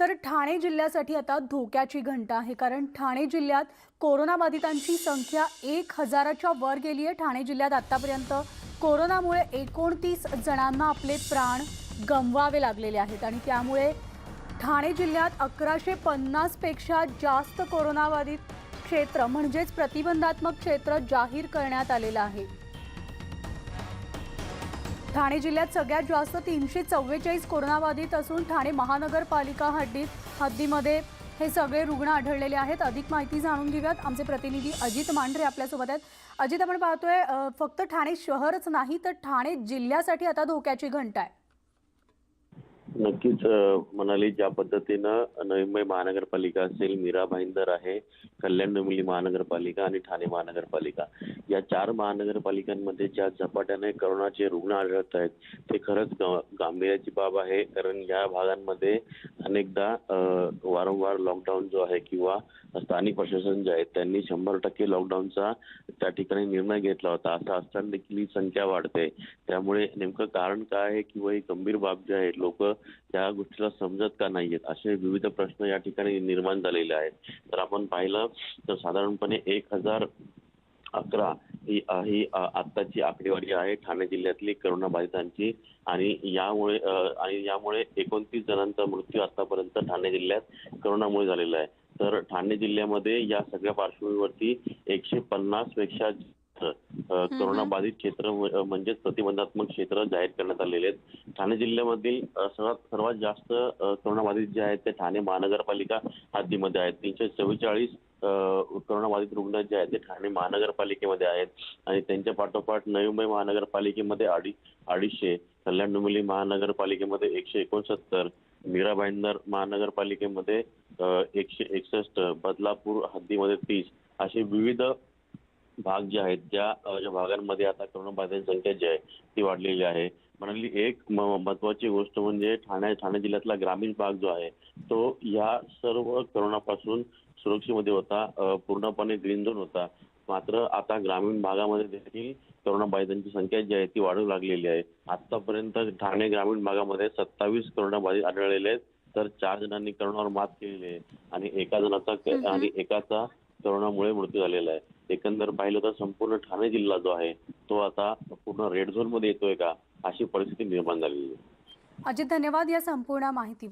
तर ठाणे जिल्ह्यासाठी आता धोक्याची घंटा आहे कारण ठाणे जिल्ह्यात कोरोनाबाधितांची संख्या एक हजाराच्या वर गेली आहे ठाणे जिल्ह्यात आतापर्यंत कोरोनामुळे एकोणतीस जणांना आपले प्राण गमवावे लागलेले आहेत आणि त्यामुळे ठाणे जिल्ह्यात अकराशे पन्नासपेक्षा जास्त कोरोनाबाधित क्षेत्र म्हणजेच प्रतिबंधात्मक क्षेत्र जाहीर करण्यात आलेलं आहे. ठाणे जिल्ह्यात सगळ्यात जास्त तीनशे चव्वेचाळीस कोरोनाबाधित असून ठाणे महानगरपालिका हद्दीत हद्दीमध्ये हे सगळे रुग्ण आढळलेले आहेत. अधिक माहिती जाणून घेऊयात. आमचे प्रतिनिधी अजित मांढरे आपल्यासोबत आहेत. अजित आपण पाहतोय फक्त ठाणे शहरच नाही तर ठाणे जिल्ह्यासाठी आता धोक्याची घंटा आहे. नक्कीच म्हणाली ज्या पद्धतीनं नवी मुंबई महानगरपालिका असेल मीरा भाईंदर आहे कल्याण डोंबिवली महानगरपालिका आणि ठाणे महानगरपालिका. या चार महानगरपालिकांमध्ये ज्या झपाट्याने करोनाचे रुग्ण आढळत आहेत ते खरंच गांभीर्याची बाब आहे. कारण या भागांमध्ये अनेकदा वारंवार लॉकडाऊन जो आहे किंवा स्थानिक प्रशासन जे आहे त्यांनी शंभर टक्के लॉकडाऊनचा त्या ठिकाणी निर्णय घेतला होता. असं असताना देखील ही संख्या वाढते. त्यामुळे नेमकं कारण काय आहे किंवा ही गंभीर बाब जी आहे लोक या गोष्टीला समजत का नाहीयेत? असे विविध प्रश्न या ठिकाणी निर्माण झालेले आहेत. तर आपण पाहिलं तर साधारणपणे एक हजार अकरा ही ही आत्ताची आकडेवारी आहे ठाणे जिल्ह्यातली करोना बाधितांची आणि यामुळे आणि यामुळे एकोणतीस जणांचा मृत्यू आतापर्यंत ठाणे जिल्ह्यात करोनामुळे झालेला आहे. तर ठाणे जिल्ह्यामध्ये या सगळ्या पार्श्वभूमीवरती एकशे पन्नासपेक्षा जास्त, अ, करोना बाधित क्षेत्र म्ह- म्हणजेच प्रतिबंधात्मक क्षेत्र जाहीर करण्यात आलेले आहेत. ठाणे जिल्ह्यामधील सर्वात सर्वात जास्त करोनाबाधित जे आहेत ते ठाणे महानगरपालिका हद्दीमध्ये आहेत. तीनशे चव्वेचाळीस करोनाबाधित रुग्ण जे आहेत ते ठाणे महानगरपालिकेमध्ये आहेत. आणि त्यांच्या पाठोपाठ नवी मुंबई महानगरपालिकेमध्ये अडी अडीचशे कल्याण डोंबिवली महानगरपालिकेमध्ये एकशे एकोणसत्तर मीरा भाईंदर महानगरपालिकेमध्ये एकशे एकसष्ट बदलापूर हद्दीमध्ये तीस असे विविध भाग जे आहेत ज्या भागांमध्ये आता करोनाबाधितांची संख्या जी आहे ती वाढलेली आहे. म्हणाली एक महत्वाची गोष्ट म्हणजे ठाणे ठाणे जिल्ह्यातला ग्रामीण भाग जो आहे तो या सर्व करोनापासून सुरक्षेमध्ये होता पूर्णपणे ग्रीन झोन होता. मात्र आता ग्रामीण भागामध्ये देखील करोनाबाधितांची संख्या जी आहे ती वाढू लागलेली आहे. आतापर्यंत ठाणे ग्रामीण भागामध्ये सत्तावीस करोनाबाधित आढळलेले आहेत तर चार जणांनी करोनावर मात केलेली आहे. आणि एका जणाचा आणि एकाचा करोनामुळे मृत्यू झालेला आहे. एकंदर पाहिलं तर संपूर्ण ठाणे जिल्हा जो आहे तो आता पूर्ण रेड झोनमध्ये येतोय का? अशी परिस्थिती निर्माण झालेली आहे. अजित धन्यवाद या संपूर्ण माहिती